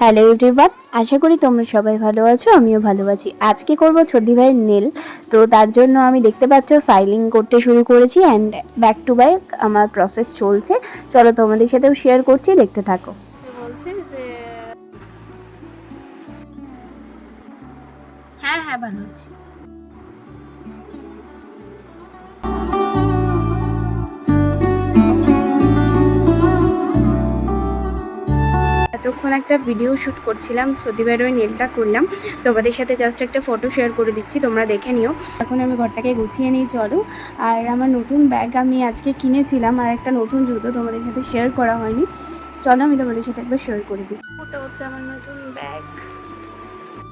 Hello YouTuber আশা করি তোমরা সবাই ভালো আছো, আমিও ভালো আছি। আজকে করব ছোটি ভাইয়ের নেল তো তার জন্য আমি দেখতে পাচ্ছ ফাইলিং করতে শুরু করেছি অ্যান্ড ব্যাক টু ব্যাক আমার প্রসেস চলছে। চলো তোমাদের সাথেও শেয়ার করছি, দেখতে থাকো। হ্যাঁ হ্যাঁ ভালো আছি। এতক্ষণ একটা ভিডিও শ্যুট করছিলাম সতীবার ওই নেলটা করলাম তোমাদের সাথে জাস্ট একটা ফটো শেয়ার করে দিচ্ছি, তোমরা দেখে নিও। এখন আমি ঘরটাকে গুছিয়ে নিই, চলো। আর আমার নতুন ব্যাগ আমি আজকে কিনেছিলাম, আর একটা নতুন জুতো তোমাদের সাথে শেয়ার করা হয়নি। চলো আমি তোমাদের সাথে একবার শেয়ার করে দিই। ওটা হচ্ছে আমার নতুন ব্যাগ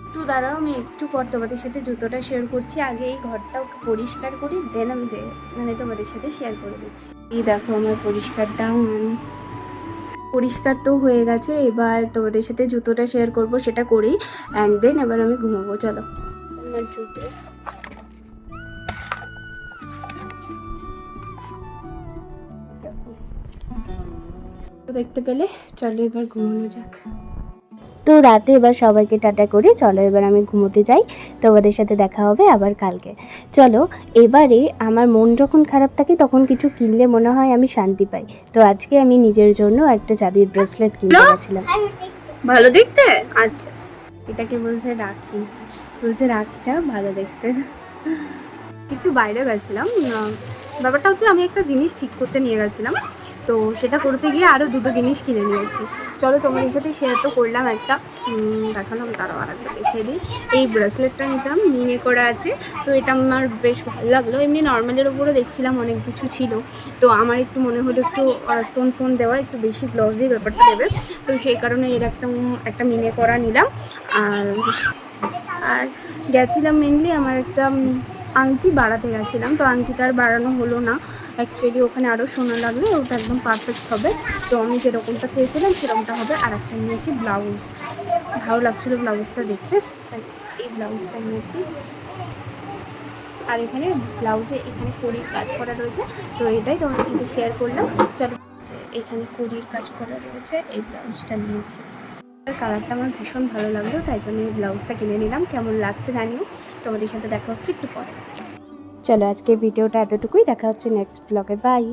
একটু দাঁড়াও, আমি একটু পর তোমাদের সাথে জুতোটা শেয়ার করছি। আগে এই ঘরটা পরিষ্কার করি দেন আমি মানে তোমাদের সাথে শেয়ার করে দিচ্ছি। এই দেখো আমার পরিষ্কার ডাউন পরিষ্কার তো হয়ে গেছে এবার তোমাদের সাথে জুতোটা শেয়ার করব সেটা করি অ্যান্ড দেন এবার আমি ঘুমাবো চলো। আমার জুতো। দেখতে পেলে চলো এবার ঘুমানো যাক। তো রাতে এবার সবাইকে টাটা করে চলো এবার আমি ঘুমোতে যাই। তোমাদের সাথে দেখা হবে আবার কালকে। চলো এবারে আমার মন যখন খারাপ থাকে তখন কিছু কিনলে মনে হয় আমি শান্তি পাই। তো আজকে আমি নিজের জন্য একটা চাঁদির ব্রেসলেট কিনতে গেছিলাম ভালো দেখতে। আচ্ছা। এটাকে বলছে রাখি। বলছে রাখিটা ভালো দেখতে। একটু বাইরে গেছিলাম। ব্যাপারটা হচ্ছে আমি একটা জিনিস ঠিক করতে নিয়ে গেছিলাম। তো সেটা করতে গিয়ে আরও দুটো জিনিস কিনে নিয়েছি। চলো তোমাদের সাথে শেয়ার তো করলাম একটা। দেখালাম, তারাও আর একটা দেখিয়ে দিই। এই ব্রেসলেটটা নিতাম মিনে করা আছে। তো এটা আমার বেশ ভালো লাগল। এমনি নর্মালের ওপরও দেখছিলাম, অনেক কিছু ছিল। তো আমার একটু মনে হলো একটু স্টোন ফোন দেওয়া একটু বেশি গ্লসি ব্যাপারটা দেবে। তো সেই কারণে এর একটা একটা মিনে করা নিলাম। আর আর গেছিলাম মেনলি আমার একটা আংটি বাড়াতে গেছিলাম। তো আংটিটা আর বাড়ানো হলো না। অ্যাকচুয়ালি ওখানে আরও সোনা লাগলে ওটা একদম পারফেক্ট হবে। তো আমি যেরকমটা চেয়েছিলাম, সেরকমটা হবে। আর একটা নিয়েছি ব্লাউজ ভালো লাগছিল ব্লাউজটা দেখতে। তাই এই ব্লাউজটা নিয়েছি। আর এখানে ব্লাউজে এখানে কড়ির কাজ করা রয়েছে। তো এটাই তোমার সাথে শেয়ার করলাম। চলো, এখানে কড়ির কাজ করা রয়েছে। এই ব্লাউজটা নিয়েছি। কালারটা আমার ভীষণ ভালো লাগল, তাই জন্য এই ব্লাউজটা কিনে নিলাম। কেমন লাগছে জানিও। তোমাদের সাথে দেখা হচ্ছে একটু পরে। চলো আজকে ভিডিওটা এতটুকুই। দেখা হচ্ছে নেক্সট ব্লগে বাই